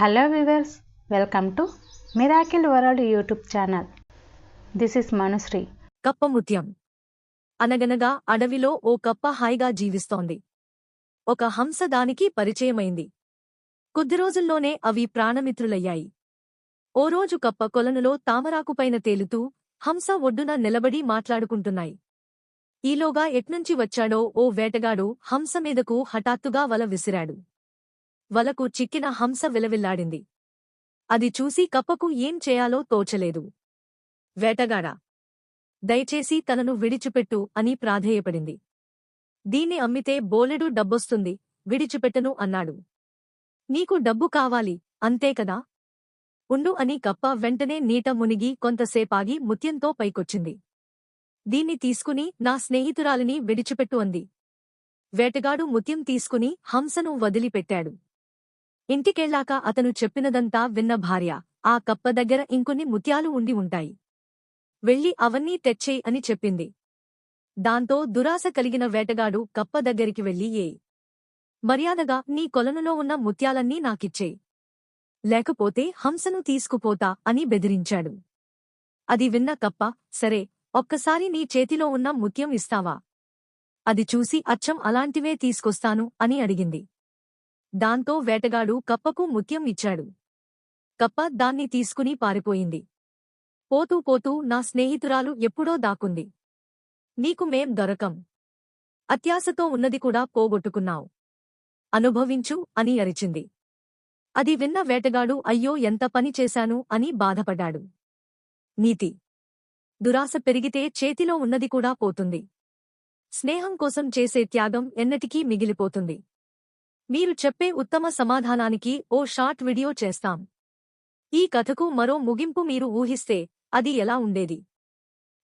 Hello viewers welcome to miracle world YouTube channel this is Manushri Kappamutyam అనగనగా అడవిలో ఓ కప్ప హాయిగా జీవిస్తోంది. ఒక హంస దానికి పరిచయమైంది. కొద్ది రోజుల్లోనే అవి ప్రాణమిత్రులయ్యాయి. ఓ రోజు కప్ప కొలనులో తామరాకుపైన తేలుతూ హంస ఒడ్డున నిలబడి మాట్లాడుకుంటున్నాయి. ఈలోగా ఎట్నుంచి వచ్చాడో ఓ వేటగాడు హంస మీదకు హఠాత్తుగా వల విసిరాడు. వలకు చిక్కిన హంస విలవిల్లాడింది. అది చూసి కప్పకు ఏం చేయాలో తోచలేదు. వేటగాడా! దయచేసి తనను విడిచిపెట్టు అని ప్రాధేయపడింది. దీన్ని అమ్మితే బోలెడు డబ్బొస్తుంది విడిచిపెట్టను అన్నాడు. నీకు డబ్బు కావాలి అంతేకదా ఉండు అని కప్ప వెంటనే నీట మునిగి కొంతసేపాగి ముత్యంతో పైకొచ్చింది. దీన్ని తీసుకుని నా స్నేహితురాలిని విడిచిపెట్టు అంది. వేటగాడు ముత్యం తీసుకుని హంసను వదిలిపెట్టాడు. ఇంటికెళ్ళాక అతను చెప్పినదంతా విన్న భార్య ఆ కప్ప దగ్గర ఇంకొన్ని ముత్యాలు ఉండి ఉంటాయి. వెళ్ళి అవన్నీ తెచ్చేయ్ అని చెప్పింది. దాంతో దురాశ కలిగిన వేటగాడు కప్ప దగ్గరికి వెళ్ళి ఏ మర్యాదగా నీ కొలనులో ఉన్న ముత్యాలన్నీ నాకిచ్చేయ్. లేకపోతే హంసను తీసుకుపోతా అని బెదిరించాడు. అది విన్న కప్ప సరే ఒక్కసారి నీ చేతిలో ఉన్న ముత్యం ఇస్తావా? అది చూసి అచ్చం అలాంటివే తీసుకొస్తాను అని అడిగింది. దాంతో వేటగాడు కప్పకు ముత్యం ఇచ్చాడు. కప్ప దాన్ని తీసుకుని పారిపోయింది. పోతూ పోతూ నా స్నేహితురాలు ఎప్పుడో దాకుంది నీకు మేం దొరకం. అత్యాశతో ఉన్నది కూడా పోగొట్టుకున్నావు. అనుభవించు అని అరిచింది. అది విన్న వేటగాడు అయ్యో ఎంత పని చేశాను అని బాధపడ్డాడు. నీతి. దురాశ పెరిగితే చేతిలో ఉన్నది కూడా పోతుంది. స్నేహం కోసం చేసే త్యాగం ఎన్నటికీ మిగిలిపోతుంది. మీరు చెప్పే ఉత్తమ సమాధానానికి ఓ షార్ట్ వీడియో చేస్తాం. ఈ కథకు మరో ముగింపు మీరు ఊహిస్తే అది ఎలా ఉండేది?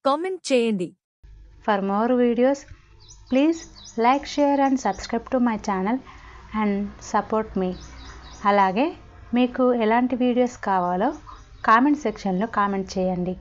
కామెంట్ చేయండి. For more videos please like share and subscribe to my channel and support మీ అలాగే మీకు ఎలాంటి వీడియోస్ కావాలో కామెంట్ సెక్షన్లో కామెంట్ చేయండి.